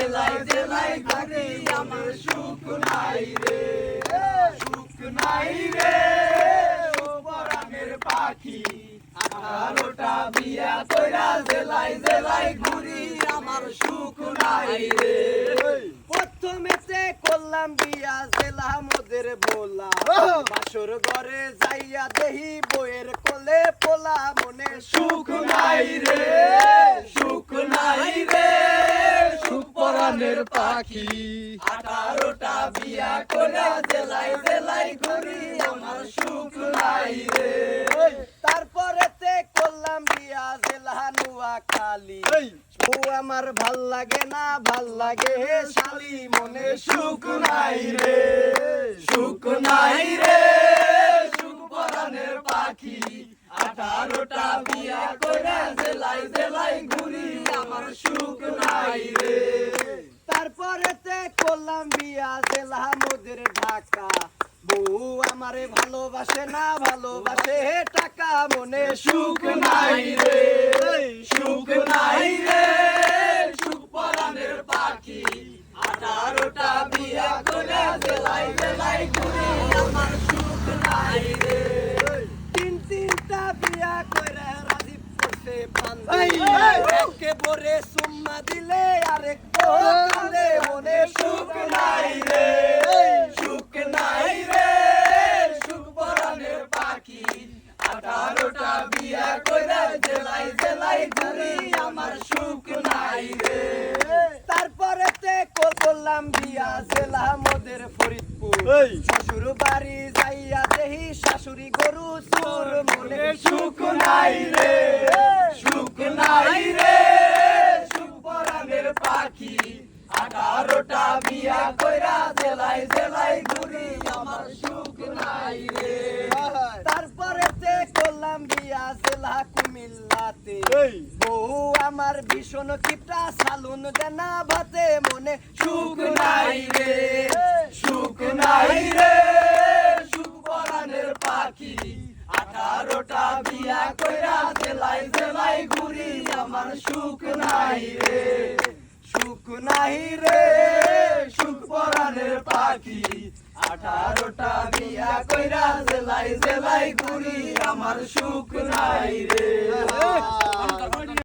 জেলায় ঘুরি আমার সুখ নাই রে সুখ নাই রে পাখি আঠারোটা বিয়া ঘুরি আমার সুখ নাই রে প্রথমেতে করলাম বিয়া জেলা মোদের বোলা বাসর ঘরে যাইয়া দেহি বইয়ের কোলে পোলা মনে সুখ নাই রে সুখ নাই রে সুখ পরাণের পাখি। আঠারোটা বিয়া করে জেলায় জেলায় ঘুরি আমার সুখ নাই রে। তারপরেতে করলাম বিয়া জেলা নুয়া কালি ও আমার ভালো লাগে না ভালো লাগে হে শালি মনে সুখ নাই রে। সুখ নাই রে সুখ পরাণের পাখি। আঠারোটা বিয়া করে জেলায় জেলায় ঘুরি আমার সুখ নাই রে। তারপরেতে করলাম বিয়া জেলা মোদের ঢাকা। বউ আমারে ভালোবাসে না ভালোবাসে টাকা মনে সুখ নাই রে। সুখ নাই রে। সুখ পরাণের পাখি। আঠারোটা বিয়া করে জেলায় জেলায় ঘুরি। আমার সুখ নাই রে। তিন তিনটা বিয়া কইরা রাজীব করতে এই, একে বরে সুম্মা দিলে আরেক মনে সুখ নাই রে। সুখ নাই রে। সুখ পরাণের পাখি আঠারোটা বিয়া কইরা জেলায় জেলায় ঘুরি আমার সুখ নাই রে। তারপরে তে করলাম বিয়া জেলা মোদের ফরিদপুর। শ্বশুর বাড়ি যাইয়া দেহি শাশুড়ি গরু সুর মনে সুখ নাই রে সুখ নাই রে সুখ পরাণের পাখি আঠারোটা বিয়া কইরা জেলায় জেলায় ঘুরি আমার সুখ নাই রে। তারপরে তে করলাম বিয়া জেলা কুমিল্লাতে। বউ আমার ভীষণ কিপটা সালুন দেনা ভাতে মনে সুখ নাই রে। সুখ নাই রে সুখ পরাণের পাখি। আঠারোটা বিয়া কইরা জেলায় জেলায় ঘুরি আমার সুখ নাই রে। সুখ নাহি রে, সুখ পরাণের পাখি। আঠারোটা বিয়া কইরা জেলাই জেলাই ঘুরি আমার সুখ নাই রে।